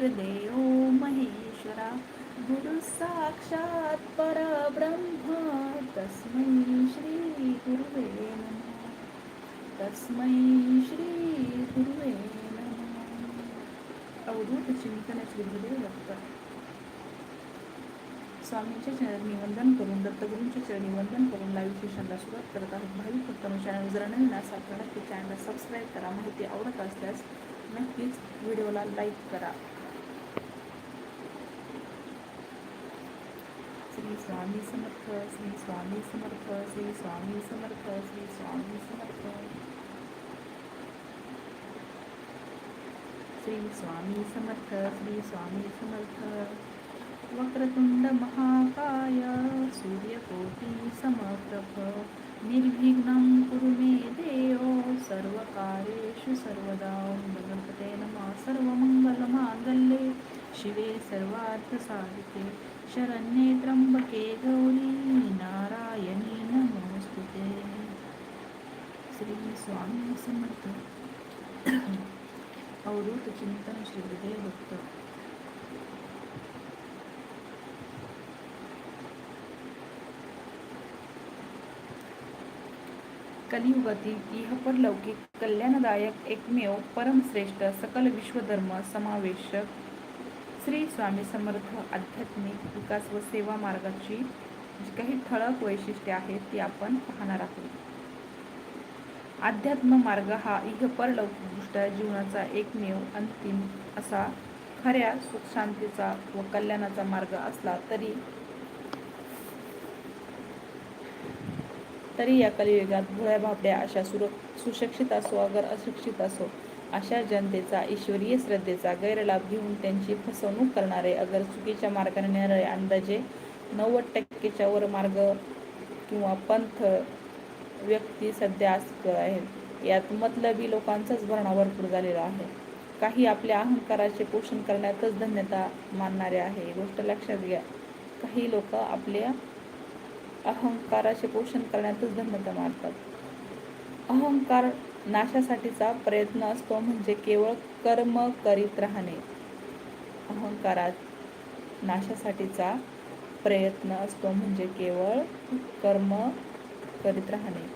गुरुदेव महेश्वरा गुरु साक्षात परब्रह्म तस्मै श्री गुरुवे नमः। तस्मै श्री गुरुवे नमः। अवधूत चिंतन श्री गुरुदेव दत्त। स्वामींच्या चरणी वंदन करून दत्तगुरूंच्या चरणी वंदन करून लाईव्ह सेशनला सुरुवात करत आहोत. भाविक भक्तांनो चॅनल जर नवीन असाल तर नक्की चॅनल सबस्क्राईब करा. माहिती आवडत असल्यास नक्कीच व्हिडिओला लाईक करा. श्री स्वामी समर्थ श्री स्वामी समर्थ श्री स्वामी समर्थ श्री स्वामी समर्थ श्री स्वामी समर्थ श्री स्वामी समर्थ वक्रतुंड महाकाय सूर्यकोटी समप्रभ निर्विघ्नं कुरु मे देव सर्वकारेषु सर्वदा भगवते नमः सर्वमङ्गलमाङ्गल्ये शिवे सर्वार्थसाधिके शरण्ये त्र्यंबके गौरी नारायणी नमोस्तुते। श्री स्वामी समर्थ। अवधूत चिंतन श्री गुरुदेव दत्त कलियुगातील इहपर लौकिक कल्याणदायक एकमेव परमश्रेष्ठ सकल विश्वधर्म समावेशक श्री स्वामी समर्थ आध्यात्मिक विकास व सेवा मार्गाची जी काही ठळक वैशिष्ट्ये आहेत ती आपण पाहणार आहोत. अध्यात्म मार्ग हा इहपरलौकिकदृष्ट्या जीवनाचा एकमेव अंतिम असा खऱ्या सुखशांतीचा व कल्याणाचा मार्ग असला तरी तरी या कलियुगात भोळ्या भाबड्या अशा सुर सुशिक्षित असो अगर अशिक्षित असो अशा जनतेचा ईश्वरीय श्रद्धेचा गैरलाभ घेऊन त्यांची फसवणूक करणारे अगर चुकीच्या मार्गाने नेणारे अंदाजे नव्वद टक्केच्या वर मार्ग किंवा पंथ व्यक्ती सध्या आहेत. यात मतलबी लोकांचाच भरणा भरपूर झालेला आहे. काही आपल्या अहंकाराचे पोषण करण्यातच धन्यता मानणारे आहे. ही गोष्ट लक्षात घ्या. काही लोक आपल्या अहंकाराचे पोषण करण्यातच धन्यता मानतात. अहंकार नाशासाठीचा प्रयत्न असतो म्हणजे केवळ कर्म करीत राहणे. अहंकारात नाशासाठीचा प्रयत्न असतो म्हणजे केवळ कर्म करीत राहणे.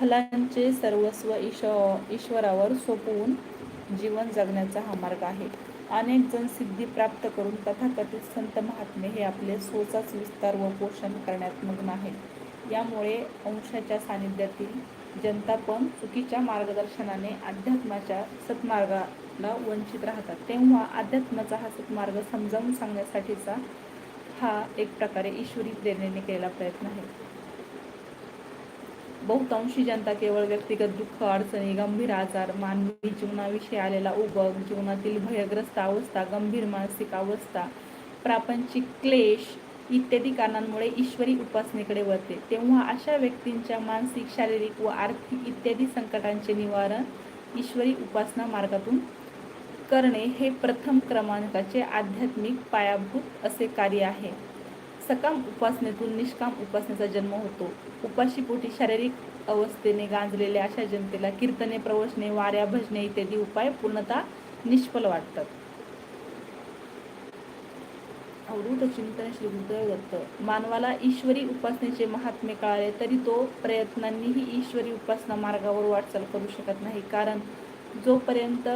फलांचे सर्वस्व ईश ईश्वरावर सोपवून जीवन जगण्याचा हा मार्ग आहे. अनेक जण सिद्धी प्राप्त करून तथाकथित संत महात्मे हे आपले सोचाच विस्तार व पोषण करण्यात मग्न आहेत. यामुळे अंशाच्या सानिध्यातील जनता पण चुकीच्या मार्गदर्शनाने अध्यात्माच्या सत्मार्गाला वंचित राहतात. तेव्हा अध्यात्माचा हा सत्मार्ग समजावून सांगण्यासाठीचा हा एक प्रकारे ईश्वरी प्रेरणेने केलेला प्रयत्न आहे. बहुतांशी जनता केवळ व्यक्तिगत दुःख अडचणी गंभीर आजार मानवी जीवनाविषयी आलेला उगम जीवनातील भयग्रस्त अवस्था गंभीर मानसिक अवस्था प्रापंचिक क्लेश इत्यादी कारणांमुळे ईश्वरी उपासनेकडे वळते. तेव्हा अशा व्यक्तींच्या मानसिक शारीरिक व आर्थिक इत्यादी संकटांचे निवारण ईश्वरी उपासना मार्गातून करणे हे प्रथम क्रमांकाचे आध्यात्मिक पायाभूत असे कार्य आहे. सकाम उपासनेतून निष्काम उपासनेचा जन्म होतो. उपाशीपोटी शारीरिक अवस्थेने गांजलेल्या अशा जनतेला कीर्तने प्रवचने वाऱ्या भजने इत्यादी उपाय पूर्णतः निष्फल वाटतात. अवधूत चिंतन श्री गुरुदेव दत्त मानवाला ईश्वरी उपासनेचे महात्म्य कळाले तरी तो प्रयत्नांनीही ईश्वरी उपासना मार्गावर वाटचाल करू शकत नाही. कारण जोपर्यंत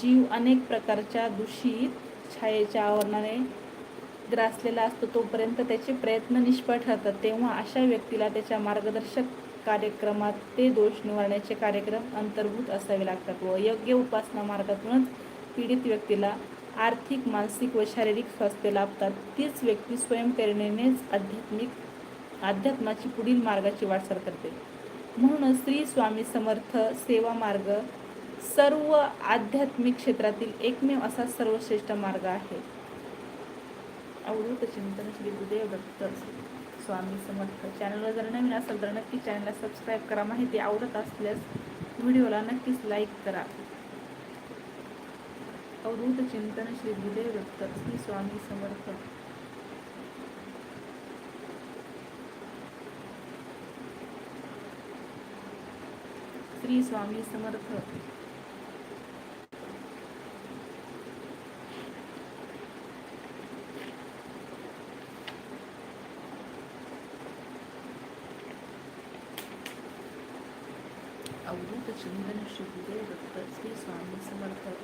जीव अनेक प्रकारच्या दूषित छायेच्या आवरणाने ग्रासलेला असतो तोपर्यंत त्याचे प्रयत्न निष्फळ ठरतात. तेव्हा अशा व्यक्तीला त्याच्या मार्गदर्शक कार्यक्रमात ते दोष निवारण्याचे कार्यक्रम अंतर्भूत असावे लागतात व योग्य उपासना मार्गातूनच पीडित व्यक्तीला आर्थिक मानसिक व शारीरिक स्वास्थ्य लाभतात. तीच व्यक्ती स्वयंप्रेरणेनेच आध्यात्मिक अध्यात्माची पुढील मार्गाची वाटचाल करते. म्हणूनच श्री स्वामी समर्थ सेवा मार्ग सर्व आध्यात्मिक क्षेत्रातील एकमेव असा सर्वश्रेष्ठ मार्ग आहे. अवधूत चिंतन श्री गुरुदेव दत्त स्वामी समर्थ चॅनलवर जर नवीन असेल तर नक्की चॅनलला सबस्क्राईब करा. माहिती आवडत असल्यास व्हिडिओला नक्कीच लाईक करा. अवधूत चिंतन श्री विजय दत्त श्री स्वामी समर्थ. श्री स्वामी समर्थ. अवधूत चिंतन श्री विजय दत्त श्री स्वामी समर्थ.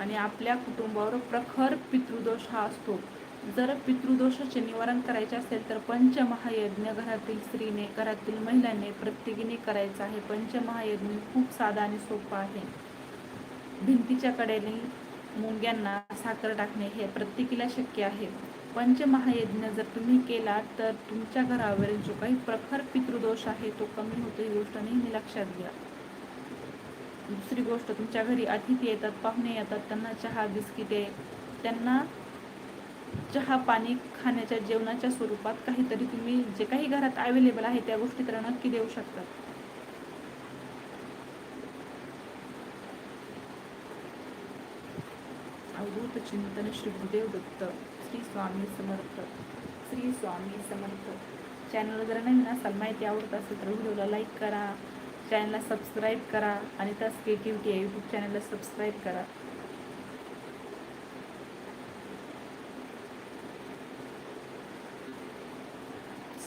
आणि आपल्या कुटुंबावर प्रखर पितृदोष हा असतो. जर पितृदोषाचे निवारण करायचे असेल तर पंचमहायज्ञ घरातील स्त्रीने घरातील महिलांनी प्रत्येकीने करायचा आहे. पंचमहायज्ञ खूप साधा आणि सोपा आहे. भिंतीच्या कडेने मुंग्यांना साखर टाकणे हे प्रत्येकीला शक्य आहे. पंचमहायज्ञ जर तुम्ही केला तर तुमच्या घरावरील जो काही प्रखर पितृदोष आहे तो कमी होतो. ही गोष्ट नेहमी लक्षात घ्या. दुसरी गोष्ट तुमच्या घरी अतिथी येतात पाहुणे येतात त्यांना चहा बिस्किटे त्यांना चहा पाणी खाण्याच्या जेवणाच्या स्वरूपात काहीतरी तुम्ही जे काही घरात अवेलेबल आहे त्या गोष्टी तर नक्की देऊ शकतात अवधूत चिंतन श्री गुरुदेव दत्त श्री स्वामी समर्थ श्री स्वामी समर्थ. चॅनल जर नवीन असाल माहिती आवडत असेल तर व्हिडिओला लाईक करा. चॅनलला सबस्क्राईब करा आणि तस क्रिएटिव्हिटी या यूट्यूब चॅनलला सबस्क्राईब करा.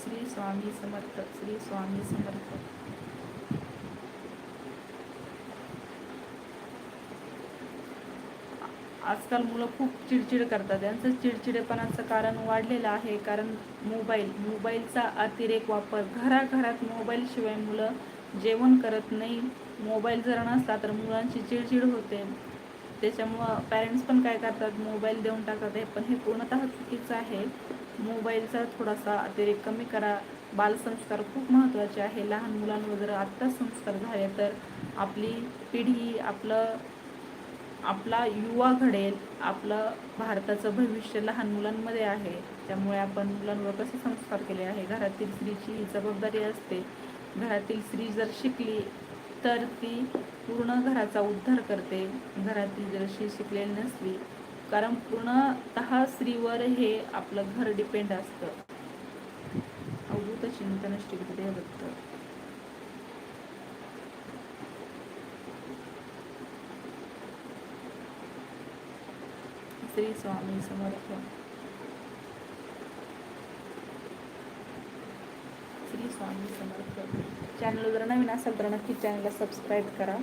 श्री स्वामी समर्थ श्री स्वामी समर्थ. आजकाल मुलं खूप चिडचिड करतात. त्यांचं चिडचिडेपणाचं कारण वाढलेलं आहे कारण मोबाईल मोबाईलचा अतिरेक वापर. घराघरात मोबाईलशिवाय मुलं जेवण करत नाही मोबाईल जर नसला तर मुलांची चिडचिड होते. त्याच्यामुळं पॅरेंट्स पण काय करतात मोबाईल देऊन टाकत आहे पण हे पूर्णतः चुकीचं आहे. मोबाईलचा थोडासा अतिरेक कमी करा. बालसंस्कार खूप महत्त्वाचे आहे. लहान मुलांवर जर आत्ताच संस्कार झाले तर आपली पिढी आपलं आपला युवा घडेल. आपलं भारताचं भविष्य लहान मुलांमध्ये आहे. त्यामुळे आपण मुलांवर कसे संस्कार केले आहे? घरातील स्त्रीची ही जबाबदारी असते. घरातील स्त्री जर शिकली तर ती पूर्ण घराचा उद्धार करते. घरातील जर शी शिकलेली नसली कारण पूर्णतः स्त्रीवर हे आपलं घर डिपेंड असतं. अवधूत चिंतन श्री गुरुदेव श्री स्वामी समर्थ श्री स्वामी समर्थ. चॅनल जर नवीन असेल तर नक्की चॅनलला सबस्क्राईब करा.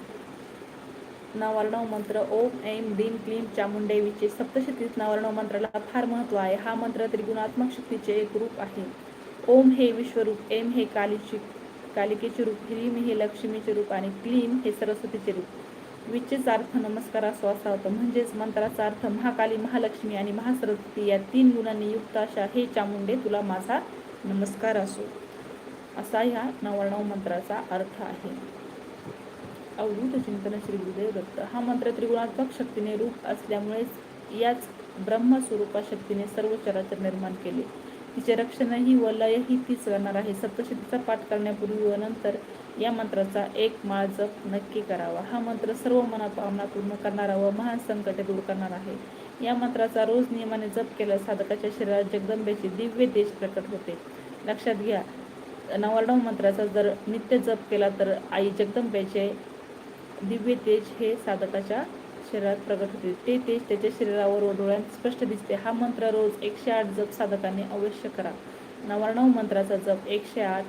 नवर्णव मंत्र ओम ऐम भीम क्लीम चामुंडेवीचे सप्तशतीत नवर्णव मंत्राला फार महत्त्व आहे. हा मंत्र त्रिगुणात्मक शक्तीचे एक रूप आहे. ओम हे विश्वरूप एम हे कालीची कालिकेचे रूप ह्रीम हे लक्ष्मीचे रूप आणि क्लीम हे सरस्वतीचे रूप. विचेच अर्थ नमस्कार असो असा होतो. म्हणजेच मंत्राचा अर्थ महाकाली महालक्ष्मी आणि महासरस्वती या तीन गुणांनी युक्त अशा हे चामुंडे तुला माझा नमस्कार असो. असा ह्या नवर्णव मंत्राचा अर्थ आहे. अवधूत चिंतन श्री गुरुदेव दत्त. हा मंत्र त्रिगुणात्मक शक्तीने रूप असल्यामुळेच याच ब्रह्मस्वरूपा शक्तीने सर्व चराचर निर्माण केले. तिचे रक्षणही व लयही तीच करणार आहे. सप्तशतीचा पाठ करण्यापूर्वी व नंतर या मंत्राचा एक माळ जप नक्की करावा. हा मंत्र सर्व मनापावना पूर्ण करणारा व महान संकटे दूर करणार आहे. या मंत्राचा रोज नियमाने जप केल्यास साधकाच्या शरीरात जगदंबेचे दिव्य देश प्रकट होते. लक्षात घ्या नवर्णव मंत्राचा जर नित्य जप केला तर आई जगदंबेचे दिव्य तेज हे साधकाच्या शरीरात प्रगट होते. ते तेज त्याच्या शरीरावर व डोळ्यात स्पष्ट दिसते. हा मंत्र रोज एकशे आठ जप साधकाने अवश्य करा. नवर्णव मंत्राचा जप एकशे आठ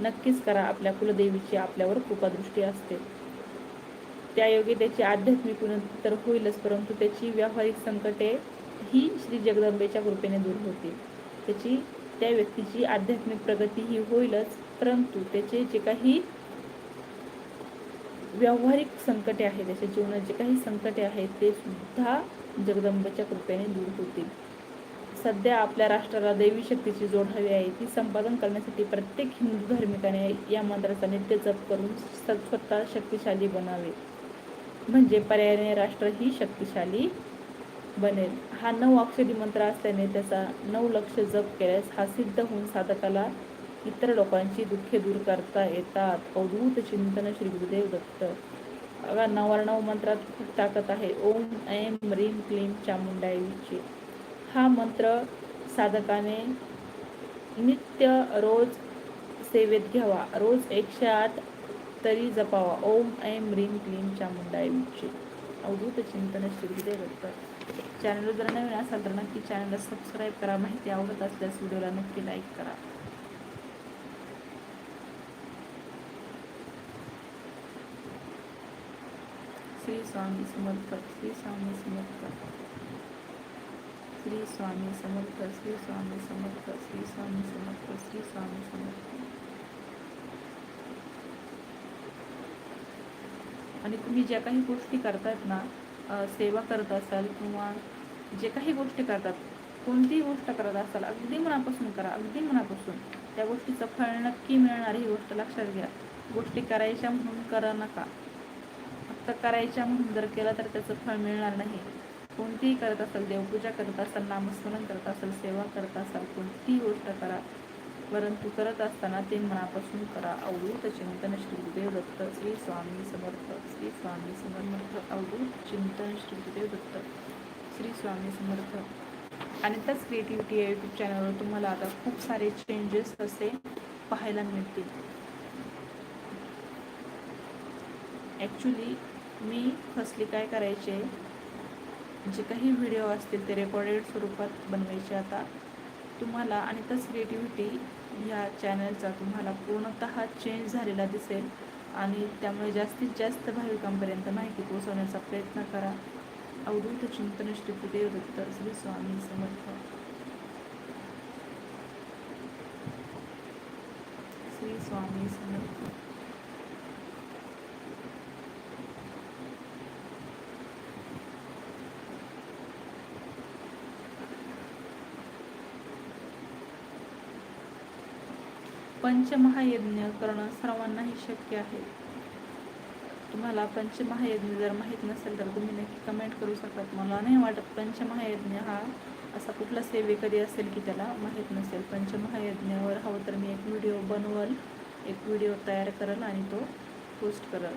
नक्कीच करा. आपल्या कुलदेवीची आपल्यावर कृपादृष्टी असते. त्यायोगे त्याची आध्यात्मिक उन्नती तर होईलच परंतु त्याची व्यावहारिक संकटे ही श्री जगदंबेच्या कृपेने दूर होतील. त्याची त्या व्यक्तीची आध्यात्मिक प्रगती ही होईलच परंतु त्याचे जे काही व्यावहारिक संकटे आहेत त्याच्या जीवनात जे काही संकटे आहेत ते सुद्धा जगदंबेच्या कृपेने दूर होतील. सध्या आपल्या राष्ट्राला देवी शक्तीची जोड हवी आहे. ती संपादन करण्यासाठी प्रत्येक हिंदू धार्मिकाने या मंत्राचा नित्य जप करून स्वतः शक्तिशाली बनावे. म्हणजे पर्यायाने राष्ट्र ही शक्तिशाली बनेल. हा नऊ अक्षरी मंत्र असल्याने त्याचा नऊ लक्ष जप केल्यास हा सिद्ध होऊन साधकाला इतर लोकांची दुःखे दूर करता येतात. अवधूत चिंतन श्री गुरुदेव दत्त. बघा नववर्णव मंत्रात खूप ताकद आहे. ओम ऐम ह्रीम क्लीम चामुंडाईची. हा मंत्र साधकाने नित्य रोज सेवेत घ्यावा. रोज एकशे आठ तरी जपावा. ओम ऐम ह्रीम क्लीम चामुंडाईची. अवधूत चिंतन श्री गुरुदेव दत्त. चॅनल जर नवीन असाल तर नक्की चॅनलला सबस्क्राईब करा. माहिती आवडत असल्यास व्हिडिओला नक्की लाईक करा. श्री स्वामी समर्थ श्री स्वामी समर्थ. श्री स्वामी समर्थ श्री स्वामी समर्थ श्री स्वामी समर्थ श्री स्वामी समर्थ. आणि तुम्ही ज्या काही गोष्टी करतात ना सेवा करत असाल किंवा जे काही गोष्टी करतात कोणतीही गोष्ट करत असाल अगदी मनापासून करा अगदी मनापासून. त्या गोष्टीचं फळ नक्की मिळणार ही गोष्ट लक्षात घ्या. गोष्टी करायच्या म्हणून करा नका. फक्त करायच्या म्हणून जर केलं तर त्याचं फळ मिळणार नाही. कोणतीही करत असाल देवपूजा करत असाल नामस्मरण करत असाल सेवा करत असाल कोणतीही गोष्ट करा. परंतु करत असताना ते मनापासून करा अवधूत चिंतन श्री गुरुदेव दत्त. श्री स्वामी समर्थ. श्री स्वामी समर्थ. अवधूत चिंतन श्री गुरुदेव दत्त. श्री स्वामी समर्थ. आणि त्याच क्रिएटिव्हिटी या यूट्यूब चॅनलवर तुम्हाला आता खूप सारे चेंजेस असे पाहायला मिळतील. ॲक्च्युली मी फसली काय करायचे? जे काही व्हिडिओ असतील ते रेकॉर्डेड स्वरूपात बनवायचे आता. तुम्हाला आणि तस क्रिएटिव्हिटी ह्या चॅनलचा तुम्हाला पूर्णतः चेंज झालेला दिसेल. आणि त्यामुळे जास्तीत जास्त भाविकांपर्यंत माहिती पोहोचवण्याचा प्रयत्न करा. अवधूत चिंतन श्री श्री स्वामी समर्थ. श्री स्वामी समर्थ. पंचमहायज्ञ करणं सर्वांनाही शक्य आहे. तुम्हाला पंचमहायज्ञ जर माहीत नसेल तर तुम्ही नक्की कमेंट करू शकतात मला नाही वाटत पंचमहायज्ञ हा असा कुठला सेवे कधी असेल की त्याला माहीत नसेल. पंचमहायज्ञावर हवं तर मी एक व्हिडिओ बनवल एक व्हिडिओ तयार करल आणि तो पोस्ट करल.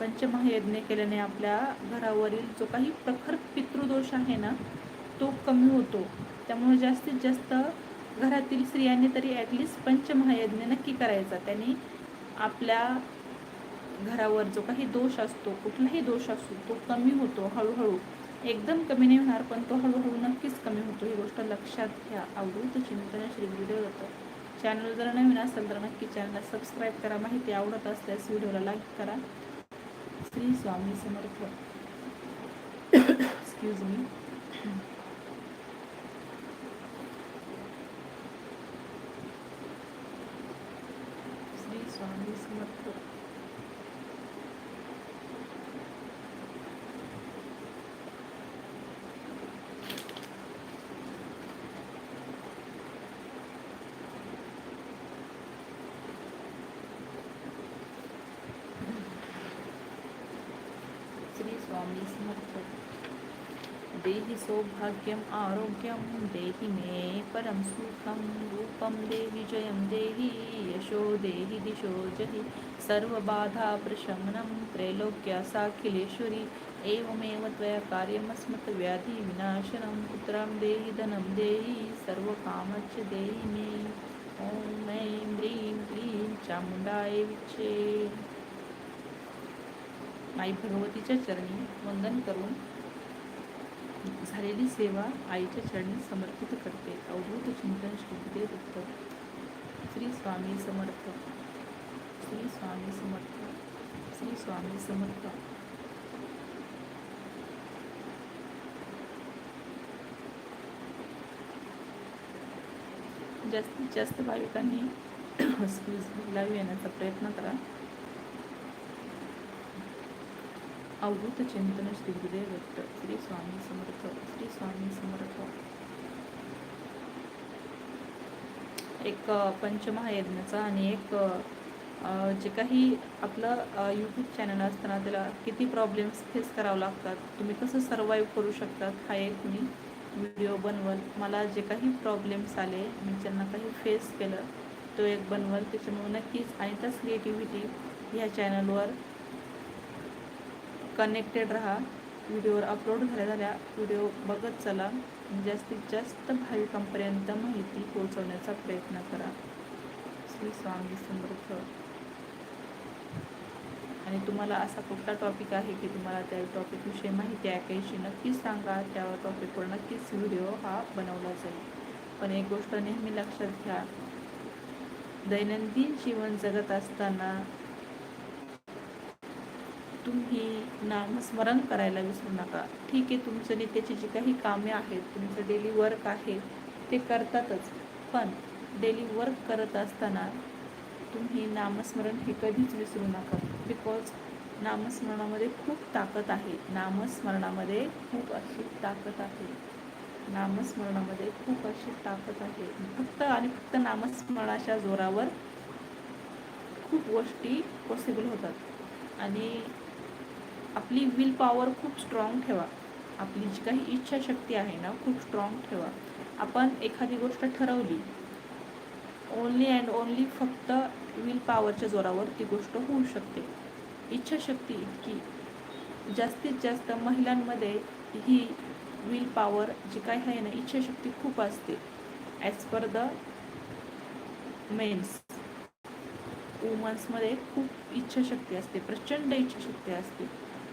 पंचमहायज्ञ केल्याने आपल्या घरावरील जो काही प्रखर पितृदोष आहे ना तो कमी होतो. त्यामुळे जास्तीत जास्त घरातील स्त्रियांनी तरी ॲटलिस्ट पंचमहायज्ञ नक्की करायचा. त्यांनी आपल्या घरावर जो काही दोष असतो कुठलाही दोष असतो तो कमी होतो हळूहळू. एकदम कमी नाही होणार पण तो हळूहळू नक्कीच कमी होतो. ही गोष्ट लक्षात घ्या. अवधूत चिंतन श्री गुरुदेव जातं चॅनल जर नवीन असेल तर नक्की चॅनलला सबस्क्राईब करा. माहिती आवडत असल्यास व्हिडिओला लाईक करा. श्री स्वामी समर्थ. Excuse me Swami Samarth. देहि सौभाग्यम आरोग्यम देहि मे परम सुखम। रूपं देहि जयं देहि यशो देहि दिशो जहि। सर्वबाधा प्रशमनं एवमेव त्वया कार्यमस्मत् व्याधिविनाशनं देहि धनं देहि सर्वकामच देहि मे। ॐ ऐं ह्रीं क्लीं चामुण्डाय विच्छे। माई भगवतीच्या चरणी वंदन करून झालेली सेवा आईच्या चरणी समर्पित करते. अवधूत चिंतन श्री दत्त श्री स्वामी समर्थ. श्री स्वामी समर्थ. श्री स्वामी समर्थ. जास्तीत जास्त भाविकांनी लाईव्ह येण्याचा प्रयत्न करा. अवधूत चिंतन श्री गुरुदेव दत्त श्री स्वामी समर्थ श्री स्वामी समर्थ एक पंचमहायज्ञाचा आणि एक जे काही आपलं यूट्यूब चॅनल असताना त्याला किती प्रॉब्लेम्स फेस करावं लागतात तुम्ही कसं सर्वाईव्ह करू शकतात हा एक मी व्हिडिओ बनवल. मला जे काही प्रॉब्लेम्स आले मी ज्यांना काही फेस केलं तो एक बनवल. त्याच्यामुळे नक्कीच आणि त्याच क्रिएटिव्हिटी ह्या चॅनलवर कनेक्टेड राहा. व्हिडिओवर अपलोड झाल्या झाल्या व्हिडिओ बघत चला. जास्तीत जास्त भाविकांपर्यंत माहिती पोहोचवण्याचा प्रयत्न करा. श्री स्वामी समर्थ. आणि तुम्हाला असा कुठला टॉपिक आहे की तुम्हाला त्या टॉपिकविषयी माहिती ऐकायची नक्कीच सांगा. त्या टॉपिकवर नक्कीच व्हिडिओ हा बनवला जाईल. पण एक गोष्ट नेहमी लक्षात घ्या. दैनंदिन जीवन जगत असताना तुम्ही नामस्मरण करायला विसरू नका. ठीक आहे तुमचं नित्याची जी काही कामे आहेत तुमचं डेली वर्क आहे ते करतातच. पण डेली वर्क करत असताना तुम्ही नामस्मरण हे कधीच विसरू नका. बिकॉज नामस्मरणामध्ये खूप ताकद आहे. नामस्मरणामध्ये खूप अशी ताकद आहे. नामस्मरणामध्ये खूप अशी ताकद आहे. फक्त आणि फक्त नामस्मरणाच्या जोरावर खूप गोष्टी पॉसिबल होतात. आणि आपली विल पॉवर खूप स्ट्रॉंग ठेवा. आपली जी काही इच्छाशक्ती आहे ना खूप स्ट्रॉंग ठेवा. आपण एखादी गोष्ट ठरवली ओनली अँड ओनली फक्त विल पॉवरच्या जोरावर ती गोष्ट होऊ शकते. इच्छाशक्ती इतकी जास्तीत जास्त महिलांमध्ये ही विल पॉवर जी काय आहे ना इच्छाशक्ती खूप असते. ॲज पर द मेन्स वुमन्समध्ये खूप इच्छाशक्ती असते प्रचंड इच्छाशक्ती असते.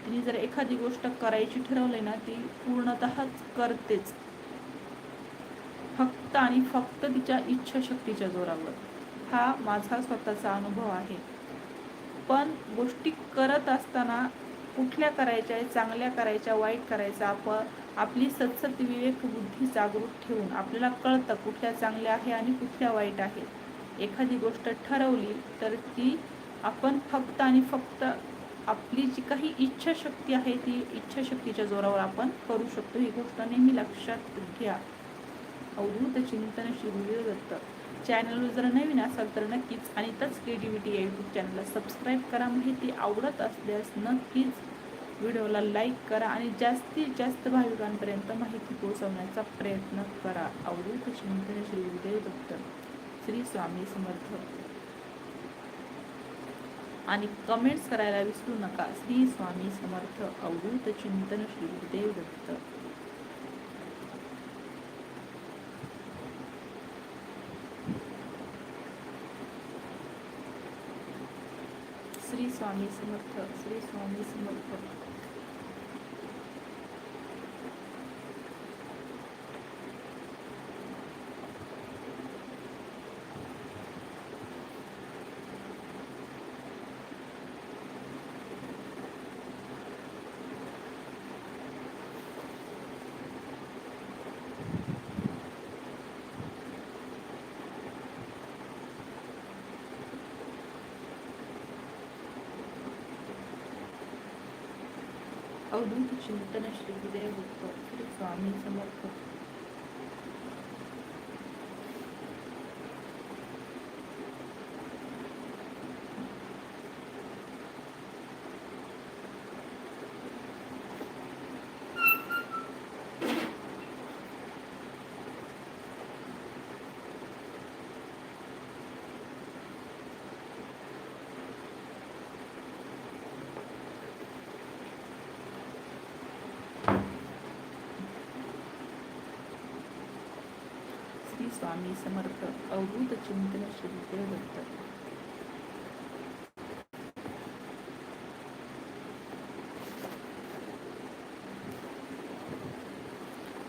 तिने जर एखादी गोष्ट करायची ठरवली ना ती पूर्णतःच करतेच. फक्त आणि फक्त तिच्या इच्छाशक्तीच्या जोरावर. हा माझा स्वतःचा अनुभव आहे. पण गोष्टी करत असताना कुठल्या करायच्या चांगल्या करायच्या वाईट करायच्या आपण आपली सतसत विवेक बुद्धी जागृत ठेवून आपल्याला कळतं कुठल्या चांगल्या आहे आणि कुठल्या वाईट आहे एखादी गोष्ट ठरवली तर ती आपण फक्त आणि फक्त आपली जी काही इच्छाशक्ती आहे ती इच्छाशक्तीच्या जोरावर आपण करू शकतो. ही गोष्ट नेहमी लक्षात घ्या. अवधूत चिंतन श्री दत्त. चॅनलवर जर नवीन असाल तर नक्कीच आणि तच क्रिएटिव्हिटी या यूट्यूब चॅनलला सबस्क्राईब करा. म्हणजे माहिती आवडत असल्यास नक्कीच व्हिडिओला लाईक करा आणि जास्तीत जास्त भाविकांपर्यंत माहिती पोहोचवण्याचा प्रयत्न करा. अवधूत चिंतन श्री विजय दत्त. श्री स्वामी समर्थ. आणि कमेंट्स करायला विसरू नका. श्री स्वामी समर्थ अवधूत चिंतन श्री गुरुदेव दत्त. श्री स्वामी समर्थ श्री स्वामी समर्थ. अवधूत चिंतन श्री गुरुदेव दत्त श्री स्वामी समर्थ श्री स्वामी समर्थ अवधूत चिंतन श्री दत्त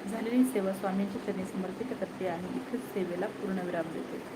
झालेली सेवा स्वामींच्या चरणी समर्पित करते आणि इथेच सेवेला पूर्ण विराम देते.